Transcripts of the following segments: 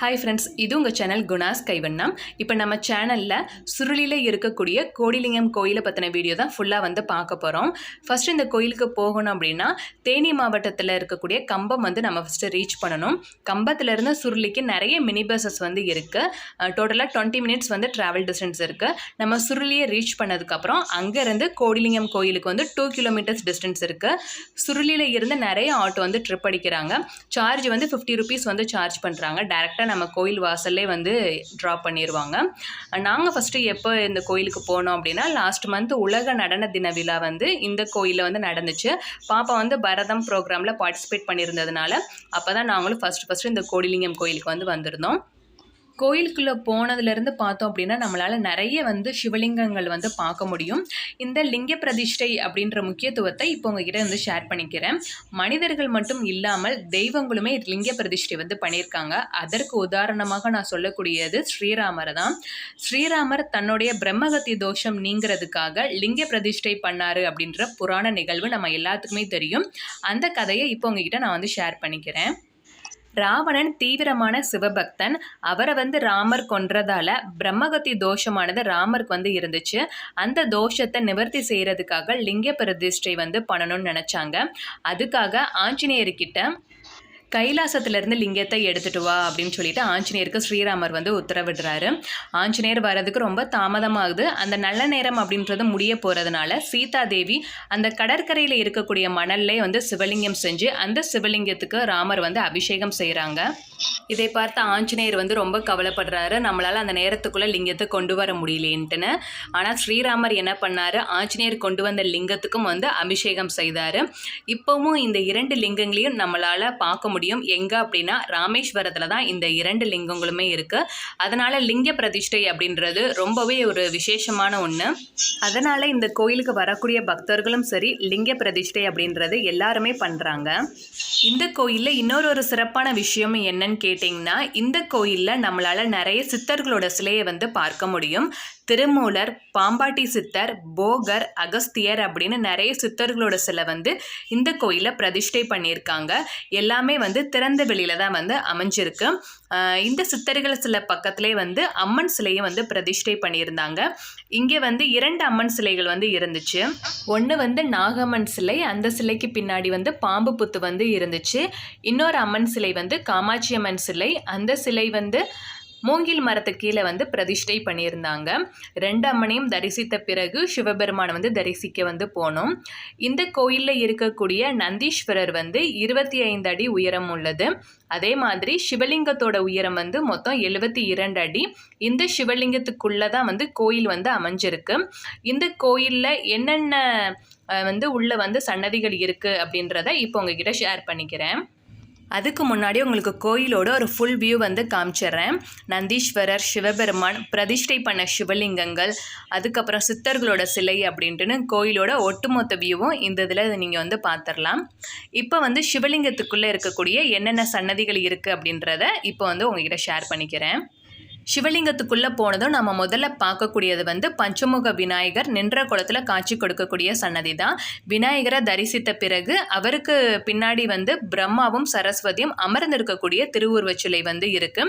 Hi friends இது உங்கள் channel குணாஸ் கைவண்ணம் இப்போ நம்ம சேனலில் சுருளியில் இருக்கக்கூடிய கோடிலிங்கம் கோயிலை பற்றின வீடியோ தான் ஃபுல்லாக வந்து பார்க்க போகிறோம் ஃபஸ்ட்டு இந்த கோயிலுக்கு போகணும் அப்படின்னா தேனி மாவட்டத்தில் இருக்கக்கூடிய கம்பம் வந்து நம்ம ஃபஸ்ட்டு ரீச் பண்ணணும். கம்பத்துலேருந்து சுருளிக்கு நிறைய மினி பஸ்ஸஸ் வந்து இருக்குது டோட்டலாக டுவெண்ட்டி மினிட்ஸ் வந்து ட்ராவல் டிஸ்டன்ஸ் இருக்குது நம்ம சுருளியை ரீச் பண்ணதுக்கப்புறம் அங்கேருந்து கோடிலிங்கம் கோயிலுக்கு வந்து டூ கிலோமீட்டர்ஸ் டிஸ்டன்ஸ் இருக்குது சுருளியில் இருந்து நிறைய ஆட்டோ வந்து ட்ரிப் அடிக்கிறாங்க. சார்ஜ் வந்து ஃபிஃப்டி ருபீஸ் வந்து சார்ஜ் பண்ணுறாங்க டேரெக்டாக நம்ம கோயில் வாசல்லே வந்து ட்ராப் பண்ணிடுவாங்க நாங்கள் ஃபஸ்ட்டு எப்போ இந்த கோயிலுக்கு போனோம் அப்படின்னா லாஸ்ட் மந்த் உலக நடன தின விழா வந்து இந்த கோயிலில் வந்து நடந்துச்சு. பாப்பா வந்து பரதம் ப்ரோக்ராமில் பார்ட்டிசிபேட் பண்ணியிருந்ததுனால அப்போ தான் நாங்களும் ஃபஸ்ட்டு ஃபஸ்ட்டு இந்த கோடிலிங்கம் கோயிலுக்கு வந்து வந்திருந்தோம். கோயிலுக்குள்ளே போனதுலேருந்து பார்த்தோம் அப்படின்னா நம்மளால் நிறைய வந்து சிவலிங்கங்கள் வந்து பார்க்க முடியும். இந்த லிங்க பிரதிஷ்டை அப்படின்ற முக்கியத்துவத்தை இப்போ உங்ககிட்ட வந்து ஷேர் பண்ணிக்கிறேன். மனிதர்கள் மட்டும் இல்லாமல் தெய்வங்களுமே லிங்க பிரதிஷ்டை வந்து பண்ணியிருக்காங்க. அதற்கு உதாரணமாக நான் சொல்லக்கூடியது ஸ்ரீராமர் தான். ஸ்ரீராமர் தன்னுடைய பிரம்மகத்தி தோஷம் நீங்கிறதுக்காக லிங்க பிரதிஷ்டை பண்ணாரு அப்படின்ற புராண நிகழ்வு நம்ம எல்லாத்துக்குமே தெரியும். அந்த கதையை இப்போ உங்ககிட்ட நான் வந்து ஷேர் பண்ணிக்கிறேன். ராவணன் தீவிரமான சிவபக்தன். அவரை வந்து ராமர் கொன்றதால பிரம்மகத்தி தோஷமானது ராமருக்கு வந்து இருந்துச்சு. அந்த தோஷத்தை நிவர்த்தி செய்யறதுக்காக லிங்க பிரதிஷ்டை வந்து பண்ணணும்னு நினைச்சாங்க. அதுக்காக ஆஞ்சநேயர்கிட்ட கைலாசத்திலிருந்து லிங்கத்தை எடுத்துட்டு வா அப்படின்னு சொல்லிட்டு ஆஞ்சநேயருக்கு ஸ்ரீராமர் வந்து உத்தரவிடுறாரு. ஆஞ்சநேயர் வர்றதுக்கு ரொம்ப தாமதமாகுது. அந்த நல்ல நேரம் அப்படின்றது முடிய போகிறதுனால சீதா தேவி அந்த கடற்கரையில் இருக்கக்கூடிய மணல்லே வந்து சிவலிங்கம் செஞ்சு அந்த சிவலிங்கத்துக்கு ராமர் வந்து அபிஷேகம் செய்கிறாங்க இதை பார்த்த ஆஞ்சநேயர் வந்து ரொம்ப கவலைப்படுறாரு. நம்மளால் அந்த நேரத்துக்குள்ளே லிங்கத்தை கொண்டு வர முடியலேன்ட்டுன்னு. ஆனால் ஸ்ரீராமர் என்ன பண்ணார்? ஆஞ்சநேயர் கொண்டு வந்த லிங்கத்துக்கும் வந்து அபிஷேகம் செய்தார். இப்போவும் இந்த இரண்டு லிங்கங்களையும் நம்மளால் பார்க்க முடியும். எங்கே அப்படின்னா ராமேஸ்வரத்தில் தான் இந்த இரண்டு லிங்கங்களுமே இருக்குது அதனால் லிங்க பிரதிஷ்டை அப்படின்றது ரொம்பவே ஒரு விசேஷமான ஒன்று அதனால் இந்த கோயிலுக்கு வரக்கூடிய பக்தர்களும் சரி லிங்க பிரதிஷ்டை அப்படின்றது எல்லாருமே பண்ணுறாங்க இந்த கோயிலில் இன்னொரு ஒரு சிறப்பான விஷயம் என்னன்னு கேட்டிங்கன்னா இந்த கோயிலில் நம்மளால் நிறைய சித்தர்களோட சிலையை வந்து பார்க்க முடியும். திருமூலர் பாம்பாட்டி சித்தர் போகர் அகஸ்தியர் அப்படின்னு நிறைய சித்தர்களோட சிலை வந்து இந்த கோயிலில் பிரதிஷ்டை பண்ணியிருக்காங்க. எல்லாமே வந்து திறந்த வெளியில் தான் வந்து அமைஞ்சிருக்கு. இந்த சித்தர்கள் சில பக்கத்திலே வந்து அம்மன் சிலையை வந்து பிரதிஷ்டை பண்ணியிருந்தாங்க. இங்கே வந்து இரண்டு அம்மன் சிலைகள் வந்து இருந்துச்சு. ஒன்று வந்து நாகம்மன் சிலை அந்த சிலைக்கு பின்னாடி வந்து பாம்பு புத்து வந்து இருந்துச்சு. இன்னொரு அம்மன் சிலை வந்து காமாட்சி அம்மன் சிலை அந்த சிலை வந்து மூங்கில் மரத்துக்கு கீழே வந்து பிரதிஷ்டை பண்ணியிருந்தாங்க. ரெண்டு அம்மனையும் தரிசித்த பிறகு சிவபெருமான் வந்து தரிசிக்க வந்து போனோம். இந்த கோயிலில் இருக்கக்கூடிய நந்தீஸ்வரர் வந்து இருபத்தி ஐந்து அடி உயரம் உள்ளது. அதே மாதிரி சிவலிங்கத்தோட உயரம் வந்து மொத்தம் எழுபத்தி இரண்டு அடி. இந்த சிவலிங்கத்துக்குள்ளே தான் வந்து கோயில் வந்து அமைஞ்சிருக்கு. இந்த கோயிலில் என்னென்ன வந்து உள்ள வந்து சன்னதிகள் இருக்குது அப்படின்றத இப்போ உங்ககிட்ட ஷேர் பண்ணிக்கிறேன். அதுக்கு முன்னாடி உங்களுக்கு கோயிலோட ஒரு ஃபுல் வியூ வந்து காமிச்சிடுறேன். நந்தீஸ்வரர் சிவபெருமான் பிரதிஷ்டை பண்ண சிவலிங்கங்கள் அதுக்கப்புறம் சித்தர்களோட சிலை அப்படின்ட்டுன்னு கோயிலோட ஒட்டுமொத்த வியூவும் இந்த இதில் நீங்கள் வந்து பார்த்துடலாம் இப்போ வந்து சிவலிங்கத்துக்குள்ளே இருக்கக்கூடிய என்னென்ன சன்னதிகள் இருக்குது அப்படின்றத இப்போ வந்து உங்ககிட்ட ஷேர் பண்ணிக்கிறேன். சிவலிங்கத்துக்குள்ளே போனதும் நம்ம முதல்ல பார்க்கக்கூடியது வந்து பஞ்சமுக விநாயகர் நின்ற குளத்தில் காட்சி கொடுக்கக்கூடிய சன்னதி தான் விநாயகரை தரிசித்த பிறகு அவருக்கு பின்னாடி வந்து பிரம்மாவும் சரஸ்வதியும் அமர்ந்திருக்கக்கூடிய திருவுருவச் சிலை வந்து இருக்கு.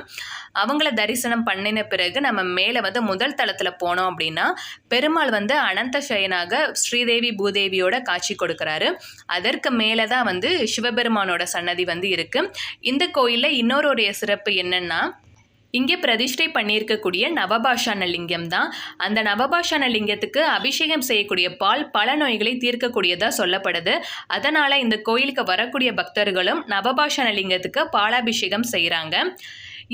அவங்கள தரிசனம் பண்ணின பிறகு நம்ம மேலே வந்து முதல் தளத்தில் போனோம் அப்படின்னா பெருமாள் வந்து அனந்த சயனாக ஸ்ரீதேவி பூதேவியோட காட்சி கொடுக்குறாரு. அதற்கு மேலே தான் வந்து சிவபெருமானோட சன்னதி வந்து இருக்கு. இந்த கோயிலில் இன்னொருடைய சிறப்பு என்னன்னா இங்கே பிரதிஷ்டை பண்ணியிருக்கக்கூடிய நவபாஷான லிங்கம் தான் அந்த நவபாஷான லிங்கத்துக்கு அபிஷேகம் செய்யக்கூடிய பால் பல நோய்களை தீர்க்கக்கூடியதாக சொல்லப்படுது. அதனால் இந்த கோயிலுக்கு வரக்கூடிய பக்தர்களும் நவபாஷான லிங்கத்துக்கு பாலாபிஷேகம் செய்கிறாங்க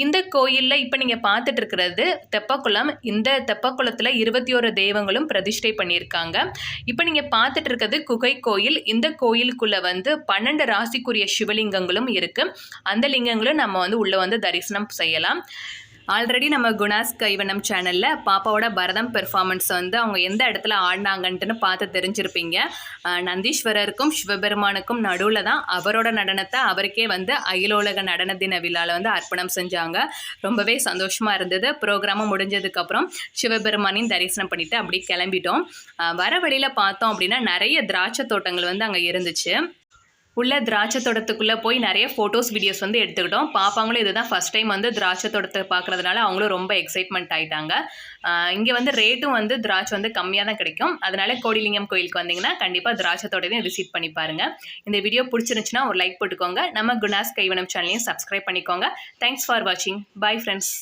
இந்த கோயிலில் இப்போ நீங்கள் பார்த்துட்டு இருக்கிறது தெப்பக்குளம். இந்த தெப்பக்குளத்தில் இருபத்தி ஒரு தெய்வங்களும் பிரதிஷ்டை பண்ணியிருக்காங்க. இப்போ நீங்கள் பார்த்துட்டு இருக்கிறது குகை கோயில். இந்த கோயிலுக்குள்ளே வந்து பன்னெண்டு ராசிக்குரிய சிவலிங்கங்களும் இருக்குது அந்த லிங்கங்களும் நம்ம வந்து உள்ளே வந்து தரிசனம் செய்யலாம். ஆல்ரெடி நம்ம குணாஸ் கைவனம் சேனலில் பாப்பாவோட பரதம் பெர்ஃபார்மன்ஸ் வந்து அவங்க எந்த இடத்துல ஆடினாங்கன்ட்டுன்னு பார்த்து தெரிஞ்சிருப்பீங்க. நந்தீஸ்வரருக்கும் சிவபெருமானுக்கும் நடுவில் தான் அவரோட நடனத்தை அவருக்கே வந்து அகிலோலக நடன தின விழாவில் வந்து அர்ப்பணம் செஞ்சாங்க. ரொம்பவே சந்தோஷமாக இருந்தது. ப்ரோக்ராமும் முடிஞ்சதுக்கப்புறம் சிவபெருமானையும் தரிசனம் பண்ணிவிட்டு அப்படியே கிளம்பிட்டோம். வர வழியில் பார்த்தோம் அப்படின்னா நிறைய திராட்சை தோட்டங்கள் வந்து அங்கே இருந்துச்சு. உள்ள திராட்சை தோட்டத்துக்குள்ளே போய் நிறைய ஃபோட்டோஸ் வீடியோஸ் வந்து எடுத்துக்கிட்டோம். பாப்பாங்களும் இதுதான் ஃபஸ்ட் டைம் வந்து திராட்சை தோட்டத்தை பார்க்குறதுனால அவங்களும் ரொம்ப எக்ஸைட்மெண்ட் ஆகிட்டாங்க இங்கே வந்து ரேட்டும் வந்து திராட்சை வந்து கம்மியாக தான் கிடைக்கும். அதனால கோடிலிங்கம் கோயிலுக்கு வந்தீங்கன்னா கண்டிப்பாக திராட்சை தோட்டத்தையும் விசிட் பண்ணி பாருங்கள் இந்த வீடியோ பிடிச்சிருந்துச்சுன்னா ஒரு லைக் போட்டுக்கோங்க. நம்ம குணாஸ் கைவனம் சேனலையும் சப்ஸ்கிரைப் பண்ணிக்கோங்க. தேங்க்ஸ் ஃபார் வாட்சிங் பை ஃப்ரெண்ட்ஸ்